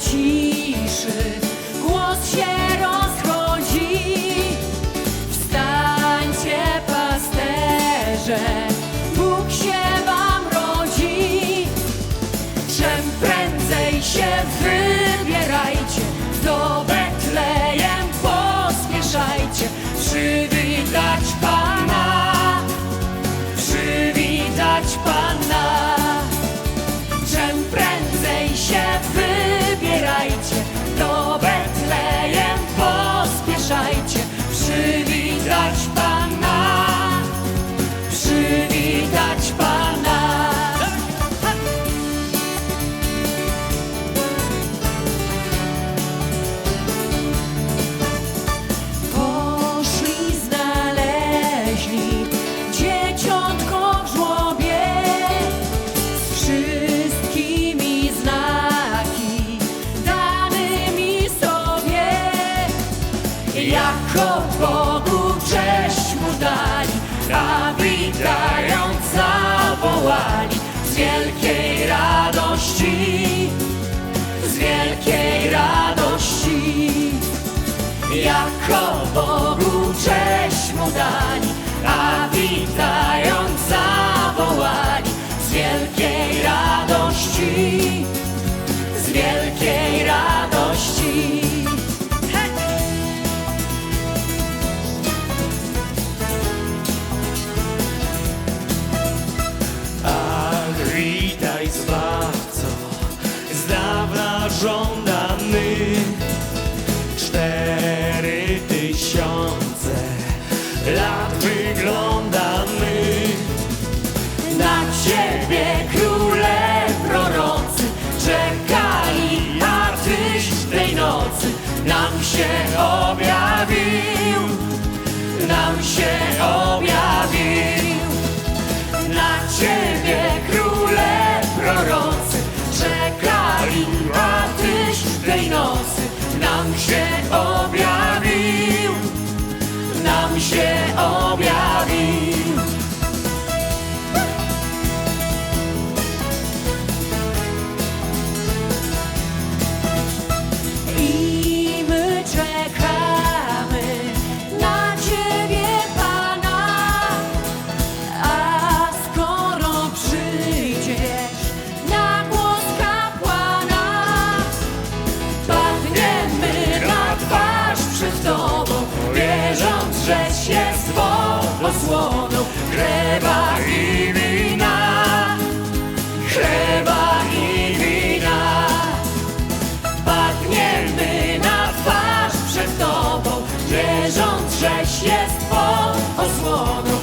ciszy głos się rozchodzi. Wstańcie, pasterze, Bóg się wam rodzi. Czym prędzej się wybierajcie, do Betlejem pospieszajcie, przywitać Pana, pospieszajcie, Jako Bogu cześć mu dali, a witając zawołali z wielkiej radości, z wielkiej radości. Jako Bogu cześć mu dali, Cztery tysiące lat wyglądamy. Na Ciebie króle prorocy czekali, a Tyś tej nocy nam się objawił, czekali, poprzeć się z osłoną chleba i wina, chleba i wina. Padniemy na twarz przed Tobą, wierząc, żeś jest Twą osłoną.